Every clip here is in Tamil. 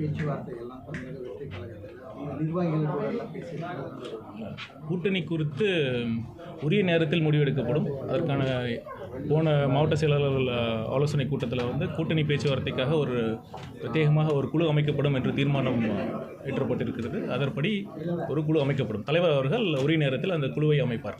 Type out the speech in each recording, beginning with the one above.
பேச்சுவார்த்தை எல்லாம் தமிழக வெற்றி கழகத்தில் நிர்வாகிகள் எல்லாம் கூட்டணி குறித்து உரிய நேரத்தில் முடிவெடுக்கப்படும். அதற்கான போன மாவட்ட செயலாளர்கள் ஆலோசனை கூட்டத்தில் வந்து கூட்டணி பேச்சுவார்த்தைக்காக ஒரு பிரத்யேகமாக ஒரு குழு அமைக்கப்படும் என்று தீர்மானம் ஏற்றப்பட்டிருக்கிறது. அதன்படி ஒரு குழு அமைக்கப்படும். தலைவர் அவர்கள் உரிய நேரத்தில் அந்த குழுவை அமைப்பார்.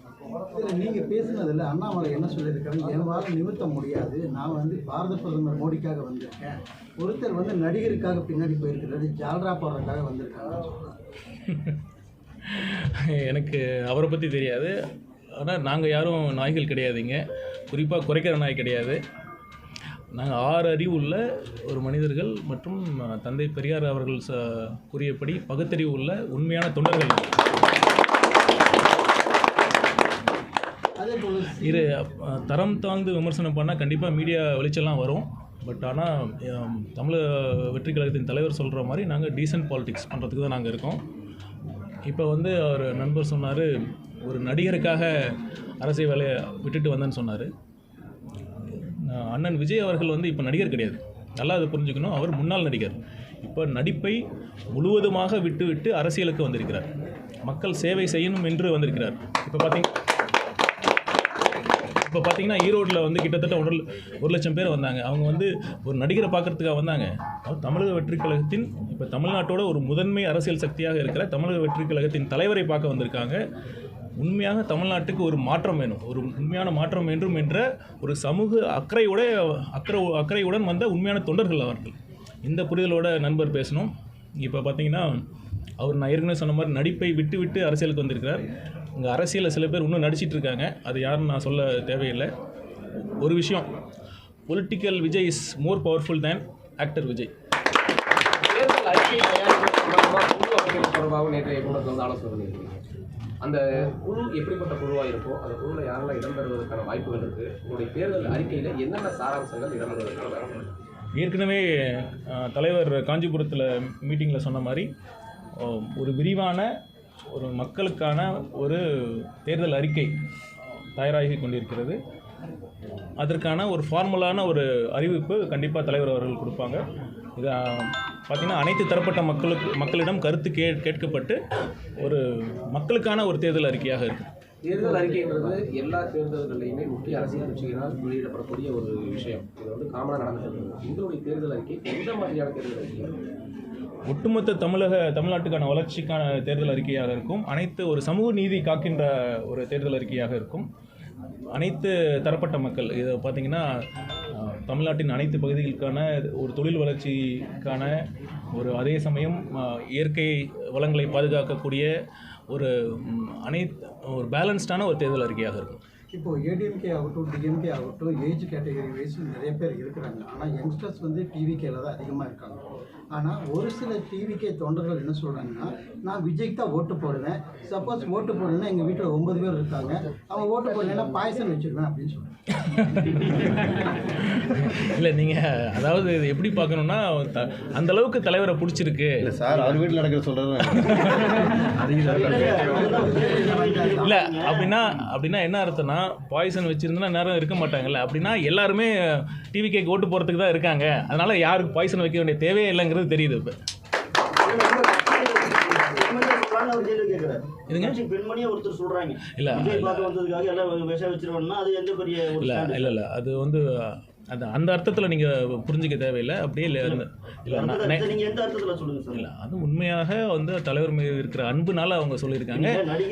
நீங்க நீங்கள் அண்ணாமலை என்ன சொல்லியிருக்காரு? என்னால் நிமித்த முடியாது. நான் வந்து பாரத பிரதமர் மோடிக்காக வந்திருக்கேன். ஒருத்தர் வந்து நடிகருக்காக பின்னாடி போயிருக்கிறாரு ஜால்ரா போடுறதுக்காக வந்திருக்காங்க எனக்கு அவரை பற்றி தெரியாது. ஆனால் நாங்கள் யாரும் நாய்கள் கிடையாதுங்க. குறிப்பாக குறைக்கிற நாய் கிடையாது. நாங்கள் ஆறு அறிவு உள்ள ஒரு மனிதர்கள் மற்றும் தந்தை பெரியார் அவர்கள் ச கூறியபடி பகுத்தறிவு உள்ள உண்மையான தொண்டர்கள் அதே போல் இரு தரம் தாழ்ந்து விமர்சனம் பண்ணால் கண்டிப்பாக மீடியா வெளிச்செல்லாம் வரும். பட் ஆனால் தமிழ் வெற்றி கழகத்தின் தலைவர் சொல்கிற மாதிரி நாங்கள் டீசென்ட் பாலிடிக்ஸ் பண்ணுறதுக்கு தான் நாங்கள் இருக்கோம். இப்போ வந்து அவர் நண்பர் சொன்னார் ஒரு நடிகருக்காக அரசியல் வேலையை விட்டுட்டு வந்தேன்னு சொன்னார். அண்ணன் விஜய் அவர்கள் வந்து இப்போ நடிகர் கிடையாது. நல்லா அதை புரிஞ்சுக்கணும். அவர் முன்னாள் நடிகர். இப்போ நடிப்பை முழுவதுமாக விட்டு விட்டு அரசியலுக்கு வந்திருக்கிறார். மக்கள் சேவை செய்யணும் என்று வந்திருக்கிறார். இப்போ பார்த்தீங்க இப்போ பார்த்தீங்கன்னா ஈரோட்டில் வந்து கிட்டத்தட்ட ஒரு ஒரு லட்சம் பேர் வந்தாங்க. அவங்க வந்து ஒரு நடிகரை பார்க்குறதுக்காக வந்தாங்க. தமிழக வெற்றி கழகத்தின் இப்போ தமிழ்நாட்டோட ஒரு முதன்மை அரசியல் சக்தியாக இருக்கிற தமிழக வெற்றி கழகத்தின் தலைவரை பார்க்க வந்திருக்காங்க. உண்மையாக தமிழ்நாட்டுக்கு ஒரு மாற்றம் வேணும். ஒரு உண்மையான மாற்றம் வேண்டும் என்ற ஒரு சமூக அக்கறையோட அக்கறை அக்கறையுடன் வந்த உண்மையான தொண்டர்கள் அவர்கள். இந்த புரிதலோட நண்பர் பேசணும். இப்போ பார்த்தீங்கன்னா அவர் நான் ஏற்கனவே சொன்ன மாதிரி நடிப்பை விட்டு விட்டு அரசியலுக்கு வந்திருக்கிறார். இங்கே அரசியலில் சில பேர் இன்னும் நடிச்சிட்டு இருக்காங்க. அது யாருன்னு நான் சொல்ல தேவையில்லை. ஒரு விஷயம். Political Vijay is more powerful than actor Vijay அந்த குழு எப்படிப்பட்ட குழுவாக இருக்கோ அந்த குழுவில் யாரெல்லாம் இடம்பெறுவதற்கான வாய்ப்புகள் இருக்குது உங்களுடைய தேர்தல் அறிக்கையில் என்னென்ன சாராம்சங்கள் இடம்பெறுவதற்கான? ஏற்கனவே தலைவர் காஞ்சிபுரத்தில் மீட்டிங்கில் சொன்ன மாதிரி ஒரு விரிவான ஒரு மக்களுக்கான ஒரு தேர்தல் அறிக்கை தயாராகி கொண்டிருக்கிறது. அதற்கான ஒரு ஃபார்முலான ஒரு அறிவிப்பு கண்டிப்பாக தலைவர் அவர்கள் கொடுப்பாங்க. இதை பார்த்திங்கன்னா அனைத்து தரப்பட்ட மக்களுக்கு மக்களிடம் கருத்து கே கேட்கப்பட்டு ஒரு மக்களுக்கான ஒரு தேர்தல் அறிக்கையாக இருக்குது தேர்தல் அறிக்கைன்றது எல்லா தேர்தல்களையுமே முக்கிய அரசியல் கட்சிகளால் வெளியிடப்படக்கூடிய ஒரு விஷயம். இது வந்து காமனாக நடந்துட்டு இருக்கு. உங்களுடைய தேர்தல் அறிக்கை எந்த மாதிரியான தேர்தல் அறிக்கை? ஒட்டுமொத்த தமிழக தமிழ்நாட்டுக்கான வளர்ச்சிக்கான தேர்தல் அறிக்கையாக இருக்கும். அனைத்து ஒரு சமூக நீதி காக்கின்ற ஒரு தேர்தல் அறிக்கையாக இருக்கும். அனைத்து தரப்பட்ட மக்கள் இதை பார்த்திங்கன்னா தமிழ்நாட்டின் அனைத்து பகுதிகளுக்கான ஒரு தொழில் வளர்ச்சிக்கான ஒரு அதே சமயம் இயற்கை வளங்களை பாதுகாக்கக்கூடிய ஒரு அனைத்து ஒரு பேலன்ஸ்டான ஒரு தேர்தல் அறிக்கையாக இருக்கும். இப்போது ஏடிஎம்கே ஆகட்டும் டிஎம்கே ஆகட்டும் ஏஜ் கேட்டகரி வைஸ் நிறைய பேர் இருக்கிறாங்க. ஆனால் யங்ஸ்டர்ஸ் வந்து டிவிகேல தான் அதிகமாக இருக்காங்க. ஆனால் ஒரு சில டிவிகே தொண்டர்கள் என்ன சொல்கிறாங்கன்னா நான் விஜய்க்கு தான் ஓட்டு போடுவேன். சப்போஸ் ஓட்டு போடலைன்னா எங்கள் வீட்டில் ஒன்பது பேர் இருக்காங்க. அவங்க ஓட்டு போடலைன்னா பாயசம் வச்சுருவேன் அப்படின்னு சொல்கிறாங்க இல்லை நீங்கள் அதாவது இது எப்படி பார்க்கணுன்னா அந்த அளவுக்கு தலைவரை பிடிச்சிருக்கு. இல்லை சார் அவர் வீட்டில் நடக்கிற சொல்கிறது இல்லை அப்படின்னா அப்படின்னா என்ன அர்த்தம்னா பாய்சன் வச்சிருந்தா நேரம் இருக்க மாட்டாங்கல்ல. அப்படின்னா எல்லாருமே டிவி கேக்கு ஓட்டு போகிறதுக்கு தான் இருக்காங்க. அதனால யாருக்கு பாய்சன் வைக்க வேண்டிய தேவையே இல்லைங்கிறது தெரியுது இப்போ. இல்ல? இல்லை இல்லை. அது வந்து அது அந்த அர்த்தத்தில் நீங்கள் புரிஞ்சிக்க தேவையில்லை. அப்படியே இல்லை அது உண்மையாக வந்து தலைவர் மீது இருக்கிற அன்புனால அவங்க சொல்லியிருக்காங்க.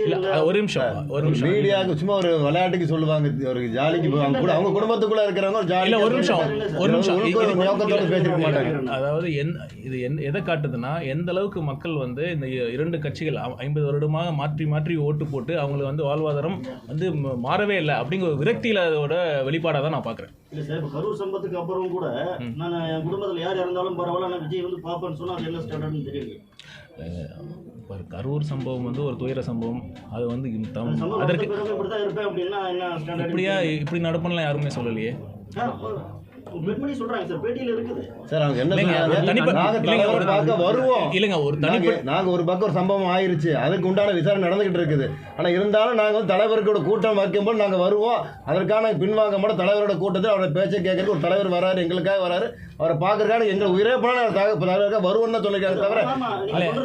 இல்ல. ஒரு நிமிஷம் ஒரு நிமிஷம். மீடியாவுக்கு சும்மா ஒரு விளையாட்டுக்கு சொல்லுவாங்க ஒரு ஜாலிக்கு போவாங்க கூட அவங்க குடும்பத்துக்குள்ள இருக்கிறவங்க ஒரு ஜாலி இல்லை ஒரு நிமிஷம் ஒரு நிமிஷம். பேசிருக்க மாட்டாங்க. அதாவது என் இது என் எதை காட்டுதுன்னா எந்த அளவுக்கு மக்கள் வந்து இந்த இரண்டு கட்சிகள் ஐம்பது வருடமாக மாற்றி மாற்றி ஓட்டு போட்டு அவங்களுக்கு வந்து வாழ்வாதாரம் வந்து மாறவே இல்லை அப்படிங்கிற ஒரு விரக்தியில் அதோட வெளிப்பாடாக தான் நான் பார்க்குறேன் இல்ல சார் இப்ப கரூர் சம்பத்துக்கு அப்புறம் கூட நான் என் குடும்பத்துல யார் இறந்தாலும் பரவாயில்ல நான் விஜய் வந்து பாப்பேன்னு சொன்னா அது என்ன ஸ்டாண்டர்ட்னு தெரியல இப்போ கரூர் சம்பவம் வந்து ஒரு துயர சம்பவம். அது வந்து அதற்கு இப்படியா இப்படி நடப்பண்ணலாம் யாருமே சொல்லலையே. பெண்மணி சொல்றாங்க சார் பேட்டியில இருக்குது. சார் அவங்க என்ன சொன்னாங்க? வருவோம். இல்லைங்க ஒரு நாங்க தனிப்பட்ட நாங்க ஒரு பக்கம் ஒரு சம்பவம் ஆயிருச்சு. அதுக்கு உண்டான விசாரணை நடந்துகிட்டு இருக்குது. ஆனா இருந்தாலும் நாங்க வந்து தலைவர்களோட கூட்டம் வைக்கும்போது நாங்க வருவோம். அதற்கான பின்வாங்க மாட்டோம் தலைவரோட கூட்டத்தில் அவரோட பேச்சை கேட்கறதுக்கு ஒரு தலைவர் வராரு எங்களுக்காக வராரு. அவரை பார்க்கறதுக்கான எங்க உயிரே வருவோம்னு தான் சொல்லிருக்காங்க தவிர.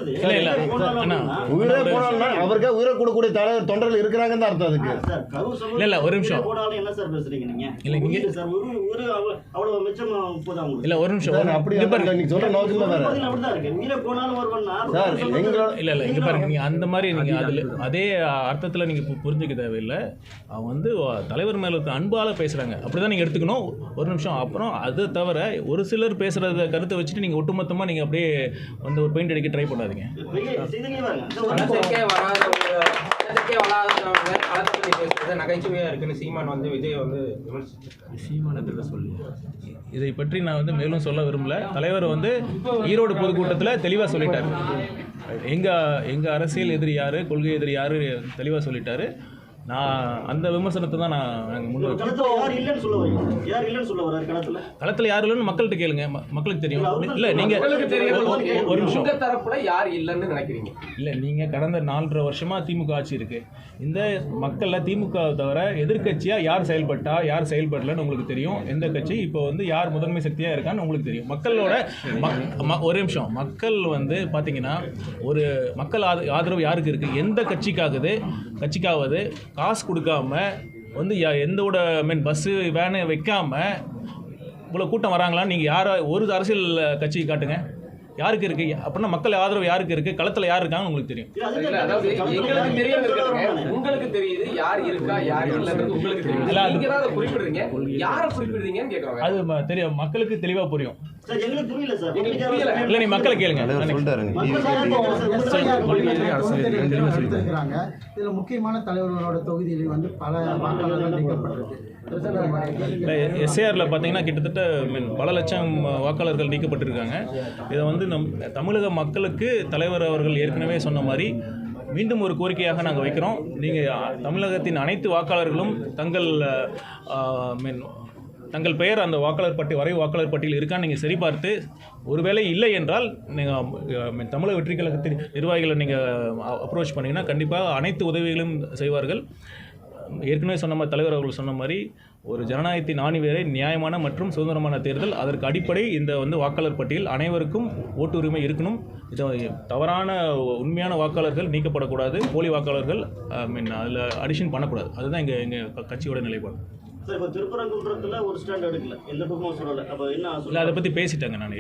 உயிரே போனாலும் அப்படின்னா, உயிரே போனாலும் அவருக்கா உயிரை கொடுக்கக்கூடிய தலைவர் தொண்டர்கள் இருக்கிறாங்கன்னு தான் அர்த்தம் அதுக்கு. சார், கரூர் சமூகத்துல இல்ல, இல்ல, ஒரு நிமிஷம். உயிரே போனாலும் என்ன சார் பேசுறீங்க நீங்க? இல்ல, நீங்க- உயிர் சார், ஒரு- ஒரு அவ்வளவு- மிச்சம் போதா? இல்லை ஒரு நிமிஷம் ஒரு- அப்படி நீங்க சொல்ற நோக்கமே வேற. அப்படிதான் இருக்கு. உயிரே போனாலும் ஒருவன்னா, சார், எங்களோட இல்லை இல்லை இங்கே பாருங்க நீங்கள் அந்த மாதிரி நீங்கள் அதில் அதே அர்த்தத்தில் நீங்கள் பு- புரிஞ்சுக்க தேவையில்லை. அவங்க வந்து தலைவர் மேலே இருக்க அன்பால் பேசுகிறாங்க அப்படி தான் நீங்கள் எடுத்துக்கணும். ஒரு நிமிஷம். அப்புறம் அது தவிர ஒரு சிலர் பேசுகிறத கருத்தை வச்சுட்டு நீங்கள் ஒட்டுமொத்தமாக நீங்கள் அப்படியே வந்து ஒரு பெயிண்ட் அடிக்க ட்ரை பண்ணாதீங்க. பெரிய செய்திகளே பாருங்க. களத்தை பற்றி பேசுறது நகைச்சுவையா இருக்குன்னு சீமான் வந்து விஜய் வந்து விமர்சிச்சிருக்காரு. சீமானத்தில் சொல்லி. இதை பற்றி நான் வந்து மேலும் சொல்ல விரும்பல. தலைவர் வந்து ஈரோடு பொதுக்கூட்டத்தில் தெளிவாக சொல்லிட்டார். எங்கள் எங்கள் அரசியல் எதிரி யார் கொள்கை எதிரி யார் தெளிவாக சொல்லிட்டாரு. நான் அந்த விமர்சனத்தை தான் நான் நாங்கள் முன் யார் இல்லைன்னு சொல்ல வரீங்க? யார் இல்லைன்னு சொல்ல வர்றாரு களத்துல? களத்தில் யார் இல்லைன்னு மக்கள்கிட்ட கேளுங்க. மக்களுக்கு தெரியும். இல்லை நீங்கள் தெரியும். ஒரு நிமிஷம். தரப்புல யார் இல்லைன்னு நினைக்கிறீங்க? இல்லை நீங்கள் கடந்த நாலரை வருஷமாக திமுக ஆட்சி இருக்குது இந்த மக்களில் திமுக தவிர எதிர்க்கட்சியாக யார் செயல்பட்டா யார் செயல்படலன்னு உங்களுக்கு தெரியும். எந்த கட்சி இப்போ வந்து யார் முதன்மை சக்தியாக இருக்கான்னு உங்களுக்கு தெரியும். மக்களோட ஒரு நிமிஷம். மக்கள் வந்து பார்த்தீங்கன்னா ஒரு மக்கள் ஆத ஆதரவு யாருக்கு இருக்குது எந்த கட்சிக்காகுது? கட்சிக்காவது காசு கொடுக்காம வந்து யா- எந்தோட மீன் பஸ்ஸு வேனு வைக்காம இவ்வளோ கூட்டம் வராங்களான்னு நீங்கள் யாரை ஒரு அரசியல் கட்சி காட்டுங்க. யாருக்கு இருக்குது அப்படின்னா மக்கள் ஆதரவு யாருக்கு இருக்குது களத்தில் யார் இருக்காங்கன்னு உங்களுக்கு தெரியும். எங்களுக்கு தெரியும். உங்களுக்கு தெரியுது யார் இருக்கா யார் இல்லைன்றது உங்களுக்கு தெரியும் குறிப்பிடுறீங்க. யாரை குறிப்பிடுறீங்கன்னு அது தெரியும். மக்களுக்கு தெளிவாக புரியும். இல்லை நீ மக்களை கேளுங்க. சொல்லிட்டாருங்க இதுல முக்கியமான தலைவர்களோட தொகுதியில் வந்து பல வாக்காளர்கள் நீக்கப்பட்டிருக்கு. இல்லை எஸ்ஏஆரில் பார்த்தீங்கன்னா கிட்டத்தட்ட மீன் பல லட்சம் வாக்காளர்கள் நீக்கப்பட்டிருக்காங்க. இதை வந்து நம் தமிழக மக்களுக்கு தலைவர் அவர்கள் ஏற்கனவே சொன்ன மாதிரி மீண்டும் ஒரு கோரிக்கையாக நாங்கள் வைக்கிறோம். நீங்கள் தமிழகத்தின் அனைத்து வாக்காளர்களும் தங்கள் மீன் தங்கள் பெயர் அந்த வாக்காளர் பட்டி வரை வாக்காளர் பட்டியல் இருக்கான்னு நீங்கள் சரிபார்த்து ஒருவேளை இல்லை என்றால் நீங்கள் தமிழக வெற்றி கழகத்தின் நிர்வாகிகளை நீங்கள் அப்ரோச் பண்ணிங்கன்னா கண்டிப்பாக அனைத்து உதவிகளும் செய்வார்கள். ஏற்கனவே சொன்ன மாதிரி தலைவர் அவர்கள் சொன்ன மாதிரி ஒரு ஜனநாயகத்தின் ஆணி நியாயமான மற்றும் சுதந்திரமான தேர்தல். அதற்கு அடிப்படை இந்த வந்து வாக்காளர் பட்டியல். அனைவருக்கும் ஓட்டு உரிமை இருக்கணும். இதை தவறான உண்மையான வாக்காளர்கள் நீக்கப்படக்கூடாது. போலி வாக்காளர்கள் ஐ மீன் அதில் அடிஷன் பண்ணக்கூடாது. அதுதான் எங்கள் எங்கள் கட்சியோட நிலைப்பாடு. சார், இப்ப திருப்பரங்குன்றத்துல ஒரு ஸ்டாண்ட் எடுக்கல எந்த பக்கமும் சொல்லல. அப்ப என்ன இல்லை அதை பற்றி பேசிட்டாங்க நான்.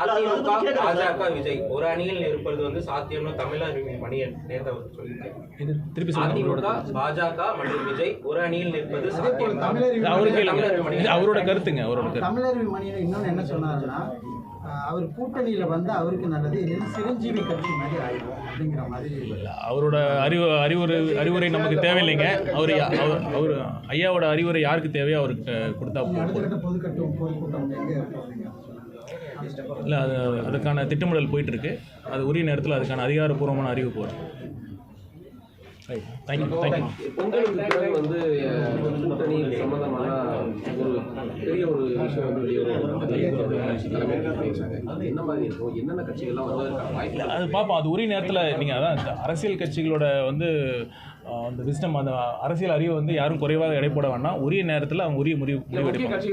அதிமுக. பாஜக விஜய். ஒரு அணியில் இருப்பது வந்து சாத்தியம்னு தமிழர் மணியன் நேற்று அவர் சொல்லியிருக்காரு. திருப்பி அதிமுக பாஜக மற்றும் விஜய் ஒரு அணியில் நிற்பது சாத்தியம். தமிழர் அவரு கேளுங்க இது அவரோட கருத்துங்க அவரோட கருத்து. தமிழர் மணியன் இன்னொன்று என்ன சொன்னாருன்னா அவர் கூட்டணியில வந்து அவருக்கு நல்லது. இல்லைன்னா சிரஞ்சீவி கட்சி மாதிரி ஆயிடும் அப்படிங்கிற மாதிரி அவரோட அறிவு அறிவுரை அறிவுரை நமக்கு தேவையில்லைங்க. அவர் அவர் அவர் ஐயாவோட அறிவுரை யாருக்கு தேவையோ அவர்கிட்ட கொடுத்தா பொதுக்கட்டம் இல்லை அது அதுக்கான திட்டமிடல் போயிட்டு இருக்கு. அது உரிய நேரத்தில் அதுக்கான அதிகாரப்பூர்வமான அறிவிப்பு வரும். ரைட் தேங்க்யூ தேங்க்யூ பொங்கலுக்கு பிறகு வந்து அஹ், கூட்டணி சம்பந்தமான ஒரு பெரிய ஒரு விஷயம் வந்து வெளியே வரும். தலைமை பேசுறாங்க. அது என்ன மாதிரி இருக்கும்? என்னென்ன கட்சிகள்லாம் வருவதற்கான வாய்ப்பு அது பார்ப்போம் அது உரிய நேரத்தில் நீங்கள் அதான் அரசியல் கட்சிகளோட வந்து அந்த விஸ்டம் அந்த அரசியல் அறிவை வந்து யாரும் குறைவாக எடை போட வேண்டாம். உரிய நேரத்தில் அவங்க உரிய முடிவு முடிவெடுப்பாங்க கட்சி